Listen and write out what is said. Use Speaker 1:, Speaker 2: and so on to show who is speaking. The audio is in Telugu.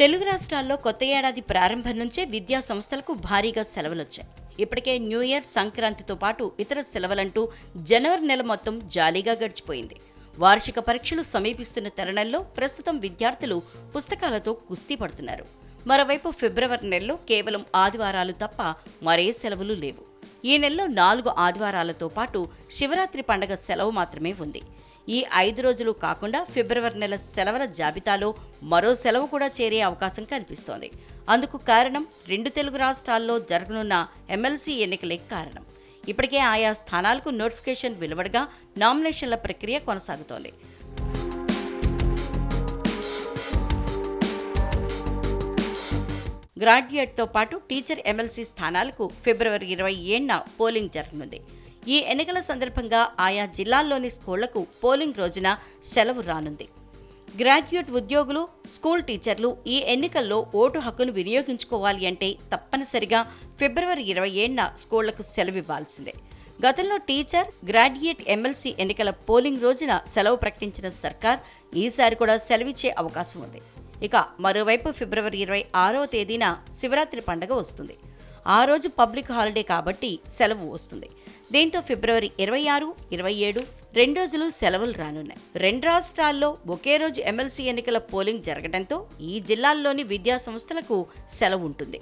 Speaker 1: తెలుగు రాష్ట్రాల్లో కొత్త ఏడాది ప్రారంభం నుంచే విద్యా సంస్థలకు భారీగా సెలవులొచ్చాయి. ఇప్పటికే న్యూ ఇయర్ సంక్రాంతితో పాటు ఇతర సెలవులంటూ జనవరి నెల మొత్తం జాలీగా గడిచిపోయింది. వార్షిక పరీక్షలు సమీపిస్తున్న తరుణంలో ప్రస్తుతం విద్యార్థులు పుస్తకాలతో కుస్తీ పడుతున్నారు. మరోవైపు ఫిబ్రవరి నెలలో కేవలం ఆదివారాలు తప్ప మరే సెలవులు లేవు. ఈ నెలలో నాలుగు ఆదివారాలతో పాటు శివరాత్రి పండగ సెలవు మాత్రమే ఉంది. ఈ ఐదు రోజులు కాకుండా ఫిబ్రవరి నెల సెలవుల జాబితాలో మరో సెలవు కూడా చేరే అవకాశం కనిపిస్తోంది. అందుకు కారణం రెండు తెలుగు రాష్ట్రాల్లో జరగనున్న ఎమ్మెల్సీ ఎన్నికలే కారణం. ఇప్పటికే ఆయా స్థానాలకు నోటిఫికేషన్ వెలువడగా నామినేషన్ల ప్రక్రియ కొనసాగుతోంది. గ్రాడ్యుయేట్తో పాటు టీచర్ ఎమ్మెల్సీ స్థానాలకు ఫిబ్రవరి ఇరవై ఏడున పోలింగ్ జరగనుంది. ఈ ఎన్నికల సందర్భంగా ఆయా జిల్లాల్లోని స్కూళ్ళకు పోలింగ్ రోజున సెలవు రానుంది. గ్రాడ్యుయేట్ ఉద్యోగులు స్కూల్ టీచర్లు ఈ ఎన్నికల్లో ఓటు హక్కును వినియోగించుకోవాలి అంటే తప్పనిసరిగా ఫిబ్రవరి ఇరవై ఏడున స్కూళ్ళకు సెలవు ఇవ్వాల్సిందే. గతంలో టీచర్ గ్రాడ్యుయేట్ ఎమ్మెల్సీ ఎన్నికల పోలింగ్ రోజున సెలవు ప్రకటించిన సర్కార్ ఈసారి కూడా సెలవిచ్చే అవకాశం ఉంది. ఇక మరోవైపు ఫిబ్రవరి ఇరవై ఆరవ తేదీన శివరాత్రి పండగ వస్తుంది. ఆ రోజు పబ్లిక్ హాలిడే కాబట్టి సెలవు వస్తుంది. దీంతో ఫిబ్రవరి ఇరవై ఆరు ఇరవై ఏడు రెండు రోజులు సెలవులు రానున్నాయి. రెండు రాష్ట్రాల్లో ఒకే రోజు ఎమ్మెల్సీ ఎన్నికల పోలింగ్ జరగడంతో ఈ జిల్లాల్లోని విద్యా సంస్థలకు సెలవు ఉంటుంది.